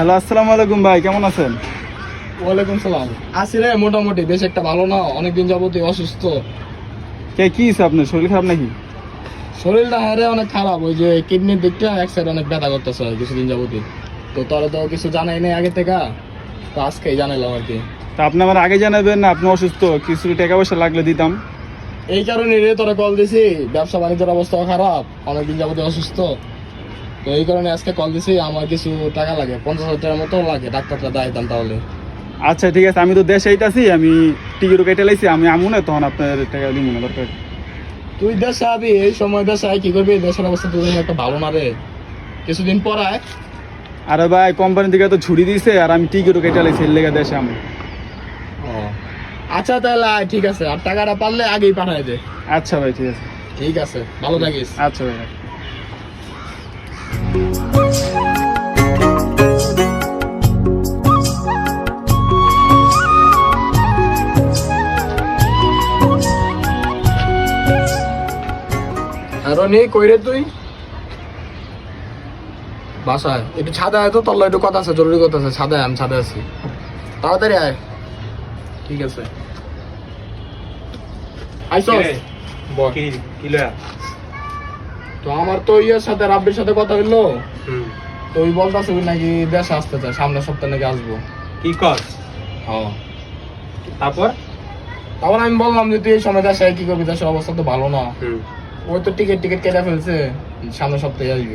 Hello আসসালামু আলাইকুম ভাই কেমন আছেন? ওয়ালাইকুম সালাম। আছি রে মোটামুটি বেশ একটা ভালো না অনেকদিন যাবতীয় অসুস্থ। কে কি হয়েছে আপনার? শরীর খারাপ নাকি? শরীরটা হ্যাঁ রে অনেক খারাপ। ওই যে কিডনির দিকটা এক সাইড অনেক ব্যথা করতেছে কিছুদিন যাবতীয় তো তোরা তো কিছু জানাই নাই আগে থেকে তো আজকেই জানাইলাম আর কি। তা আপনি আমার আগে জানাবেন না আপনি অসুস্থ কিছু টাকা পয়সা লাগলে দিতাম। এই কারণে রে তোরা কল দিছি ব্যবসা বাণিজ্যের অবস্থা খারাপ অনেকদিন যাবতীয় অসুস্থ। তো এই কারণে আজকে কল দিছি আমার কিছু টাকা লাগে পঞ্চাশ হাজার টাকার মতো লাগে ডাক্তারটা দাইতাম তাহলে। আচ্ছা ঠিক আছে আমি তো দেশে আইতাছি আমি টিকিটও কেটে লাইছি আমি আমু না তখন আপনার টাকা দিব না দরকার। তুই দেশে আবি এই সময় দেশে আয় কি করবি? দেশের অবস্থা তুই একটা ভালো না রে। কিছুদিন পর আয়। আরে ভাই কোম্পানি থেকে তো ছুটি দিছে আর আমি টিকিটও কেটে লাইছি এর লেগে দেশে আমি। আচ্ছা তাহলে আয়, ঠিক আছে। আর টাকাটা পারলে আগেই পাঠাই দে। আচ্ছা ভাই ঠিক আছে। ঠিক আছে ভালো থাকিস। আচ্ছা ভাই। আর নি কই রে তুই। বাসায়। একটু ছাদে আয় তো তোর একটু কথা আছে জরুরি কথা আছে। ছাদে আমি ছাদে আছি। তাড়াতাড়ি আয়। ঠিক আছে। আইসো। তো আমার তো ইয়ের সাথে রাব্বির সাথে কথা তো ওই বলতাছে নাকি দেশে আসতে চায় সামনের সপ্তাহে নাকি আসব। কি কর হ্যাঁ। তারপর? তখন আমি বললাম যে তুই এই সময় দেশে কি করবি? দেশের অবস্থা তো ভালো না। ওই তো টিকিট টিকিট কেটে ফেলছে। সামনের সপ্তাহে আসব।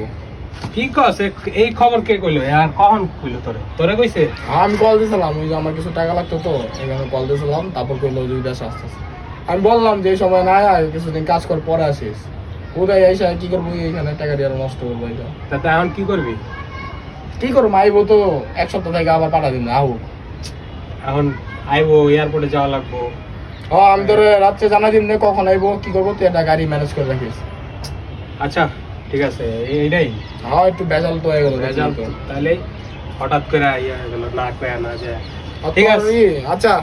কি কস এই খবর কে কইলো? আর কখন কইলো তোরে? তোরে কইছে? আমি কল দিয়েছিলাম ওই যে আমার কিছু টাকা লাগতো তো এখানে কল দিয়েছিলাম তারপর কইলো যে দেশে আসতেছে। আমি বললাম যে এই সময় না আয় কিছুদিন কাজ কর পরে আসিস। কোথায় এসে কি করব এখানে টাকা দিয়ে আরও নষ্ট করব এটা। তাতে এখন কি করবি? কি করব আইবো তো এক সপ্তাহ থেকে আবার পাঠা দিন আহু। এখন আইবো এয়ারপোর্টে যাওয়া লাগবো। ও আমি তোর রাত্রে জানা দিন নে কখন আইবো কি করব তুই একটা গাড়ি ম্যানেজ করে রাখিস। আচ্ছা ঠিক আছে এই- এইটাই। হ্যাঁ একটু বেজাল তো হয়ে গেল। রেজাল্ট তাহলে হঠাৎ করে ইয়ে হয়ে গেল না কয়া না যে ঠিক। আছে। আচ্ছা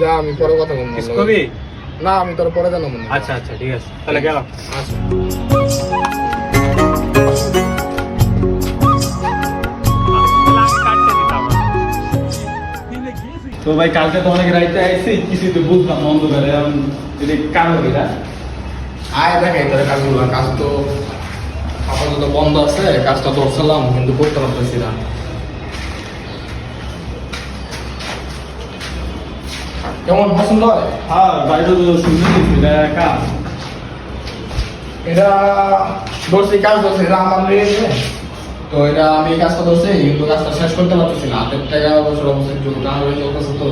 যা আমি পরে কথা বলব। কিছু কবি? না আমি তোর পরে জানাব আচ্ছা আচ্ছা ঠিক আছে তাহলে গেলাম। আচ্ছা। তো ভাই কালকে তো অনেক রাইতে আইছি কিছু তো বুঝলাম না অন্ধকারে এখন যদি কার হবে এটা আয় দেখাই তোর কাজগুলো কাজ তো আপাতত বন্ধ আছে কাজটা ধরছিলাম কিন্তু করতে পারতেছি না। কেমন পছন্দ হয় হ্যাঁ বাইরে তো শুনতে দিচ্ছি এটা কাজ এটা ধরছি কাজ ধরছি এটা আমার লেগেছে তো এটা আমি এই কাজটা ধরছি কিন্তু কাজটা শেষ করতে পারতেছি না। হাতের টাকা বছর অবস্থা একটু না হয়ে চলতেছে তো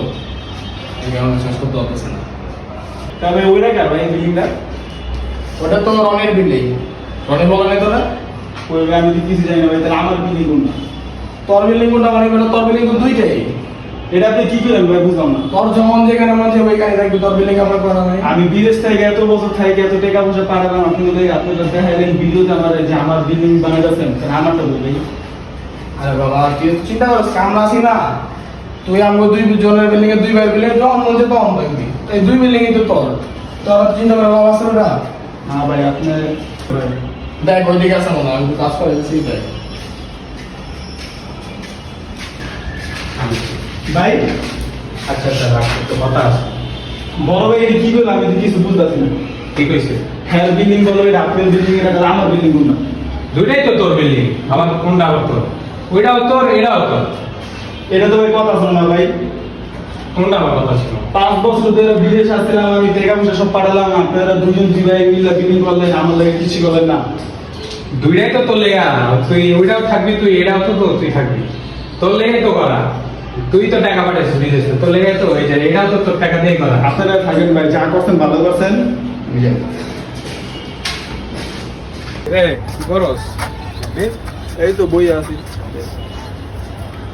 এই কারণে শেষ করতে পারতেছি না। তবে ওইটা কেন এই বিল্ডিংটা ওটা তো রনের বিল্ডিং রঙের বলানে তো না ওই আমি কিছু জানি না ভাই তাহলে আমার বিল্ডিং কোনটা? তোর বিল্ডিং কোনটা মানে কোনটা তোর বিল্ডিং দুইটাই। এটা আপনি কি করেন ভাই বুঝলাম না। তোর যেমন যেখানে মধ্যে ওইখানে থাকবি তোর বিল্ডিং আমরা করা নাই। আমি বিদেশ থেকে এত বছর থেকে এত টাকা পয়সা পাঠালাম আপনি বলে আপনারা দেখাইলেন ভিডিওতে আমার যে আমার বিল্ডিং বানাইতেছেন আমারটা বলবেন আরে বাবা তুই চিন্তা করিস আমরা আছি না। তুই আমাকে দুই জনের বিল্ডিং এ দুই ভাই বিল্ডিং যখন মন চায় তখন থাকবি এই দুই বিল্ডিং তো তোর। তোর চিন্তা করে বাবা আছে না ভাই আপনার দেখ ওইদিকে আছে মনে হয় কাজ করে দেখ। ভাই? আচ্ছা আচ্ছা রাখ তো কথা আছে। বড় ভাই এটা কি করল আমি তো কিছু বুঝতেছি না। কি কইছে? হ্যাঁ বিল্ডিং বলো এটা আপনার বিল্ডিং এটা আমার বিল্ডিং কোনটা দুইটাই তো তোর বিল্ডিং আমার কোনটা আবার তোর? ওইটাও তোর এটাও তোর। এটা তো ভাই কথা শোনো না ভাই। কোনটা আমার কথা ছিল? পাঁচ বছর ধরে বিদেশ আসছিলাম আমি টাকা পয়সা সব পাঠালাম আপনারা দুজন দুই ভাই মিলে বিল্ডিং করলেন আমার লাগে কিছু করলেন না। দুইটাই তো তোর লেগা তুই ওইটাও থাকবি তুই এটাও তো তুই থাকবি। তোর লেগে তো করা। তুই তো টাকা পাঠাইছিস বিদেশে তোর লেগে তো ওই যে এটাও তো তোর টাকা দিয়ে করা। আপনারা থাকেন ভাই যা করছেন ভালো করছেন? রে করস এই তো বই আছি।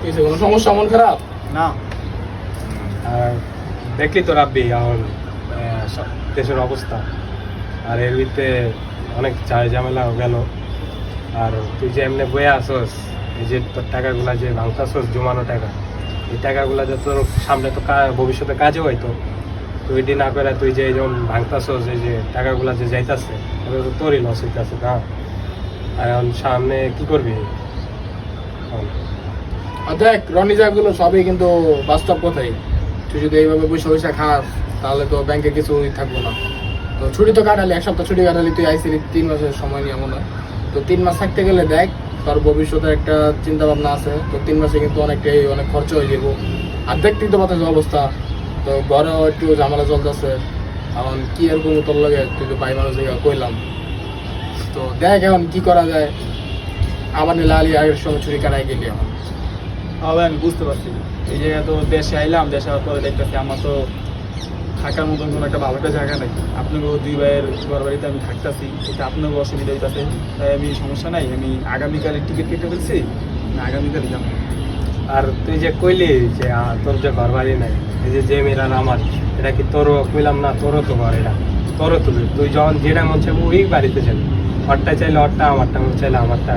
কিছু কোনো সমস্যা মন খারাপ? না। আর দেখলি তো রাব্বি এখন সব দেশের অবস্থা। আর এর ভিতরে অনেক ঝাই ঝামেলা গেল। আর তুই যে এমনি বয়ে আসস এই যে তোর টাকাগুলা যে ভাঙতাছস জমানো টাকা এই টাকাগুলা যে তোর সামনে তো ভবিষ্যতে কাজে হয়তো। তুই এটি না করে তুই যে যেমন ভাঙতাছস, এই যে টাকাগুলা যে যাইতাছে তো তোরই লস হইতাছে, না? আর এখন সামনে কি করবি? দেখ, রনি গুলো সবই কিন্তু বাস্তব কথাই। তুই যদি এইভাবে বসে বসে খাস, তাহলে তো ব্যাংকে কিছু থাকব না। তো ছুটি তো কাটালি, এক সপ্তাহ ছুটি কাটালি, তুই আইসিলি তিন মাসের সময় নিয়ে মনে হয়। তো তিন মাস থাকতে গেলে দেখ, তার ভবিষ্যতে একটা চিন্তা ভাবনা আছে। তো তিন মাসে কিন্তু অনেকটাই অনেক খরচ হয়ে যাব। আর দেখতেই তো অবস্থা। তো ঘরেও একটু ঝামেলা চলতেছে। এখন কি এরকম তোর লাগে? তুই ভাই মানুষ কইলাম। তো দেখ এখন কি করা যায়। আবার নিলে আলি আগের সময় ছুটি কাটাই গেলি এখন। বুঝতে পারছি। এই জায়গায় তো দেশে আইলাম, দেশে পরে দেখতেছি আমার তো থাকার মতন কোনো একটা ভালো একটা জায়গা নাই। আপনাকেও দুই ভাইয়ের ঘর বাড়িতে আমি থাকতেছি এটা আপনাকেও অসুবিধা হইতেছে। তাই আমি সমস্যা নাই আমি আগামীকালের টিকিট কেটে ফেলছি আমি আগামীকাল যাব। আর তুই যে কইলি যে তোর যে ঘর বাড়ি নাই এই যে যে মেয়েরা আমার এটা কি তোরও কইলাম না তোরও তো ঘর এটা? তোরও তো তুই যখন যেটা মন চাইব ওই বাড়িতে যাবি। ওরটা চাইলে ওরটা আমারটা মন চাইলে আমারটা।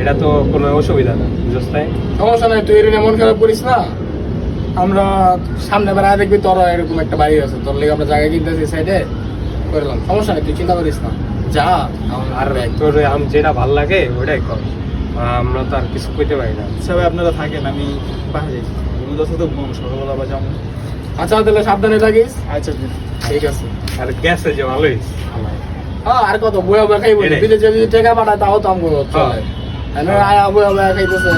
এটা তো কোনো অসুবিধা না বুঝছ তাই? সমস্যা নাই তুই এরকম মন খারাপ করিস না। আমরা সামনে বেড়ায় দেখবি তোর এরকম একটা বাড়ি আছে তোর লেগে আমরা জায়গা কিনতেছি সাইডে করলাম সমস্যা নেই তুই চিন্তা করিস না। যা আর তোর আম যেটা ভালো লাগে ওটাই কর। আমরা তো আর কিছু কইতে পারি না। সবাই আপনারা থাকেন আমি আছে তো ঘুম সকালবেলা বা যাব। আচ্ছা তাহলে সাবধানে থাকিস। আচ্ছা ঠিক আছে। আর গেছে যে ভালোই। হ্যাঁ আর কত বইয়া বইয়া খাইব। বিদেশে যদি টাকা পাঠায় তাও তো আমগো চলে। হ্যাঁ। আয়া বইয়া বইয়া খাইতেছে।